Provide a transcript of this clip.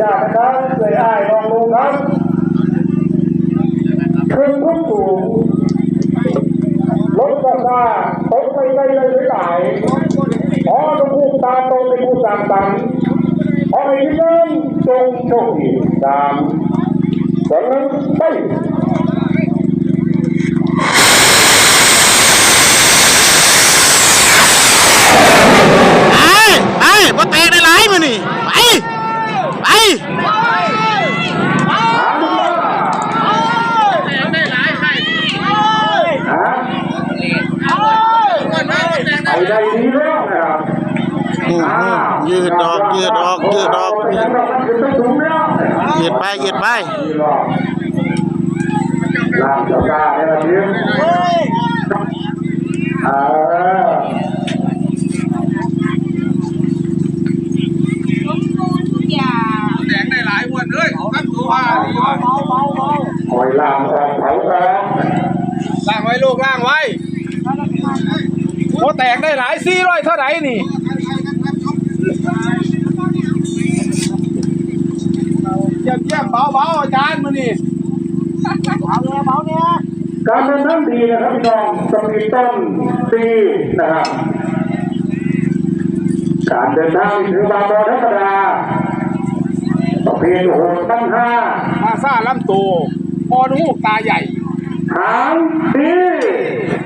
ญาตนะครับเคยอ้ายลองลงครับคืนขึ้นสูงรถกระบะตกไปไปเลยหลายอ๋อต้องพูดตามตรงเป็นผู้ตามตังอ๋อไอ้ที่นั่นจงโชคดีตามสองนั้นไปไปไปบ่แตกได้หลายมื้อนี่ไปไป ฮะไอ้ใดดีแล้วนะครับ อืมอืม ยืดออกยืดออกยืดออกยืดไปยืดไปลามเจ้ากาให้เรายืดเออ แดงได้หลายวันเลยตั้งตัวว่าดีว่ะ ห อยลามออกเผาแรงล่างไว้ลูกล่างไว้โอ้แตกได้หลายซี่ร้อยเท่าไหร่นี่เยี่ยมเยี่ยมเบาเบาๆอาจารย์มานี่การเดินทางดีนะครับพี่น้องสปีดต้นดีนะครับการเดินทางถือบางบอธรรมดาประเภทโหดตั้งห้ามาซ่าลำตัวพ อนูกตาใหญ่ หางดี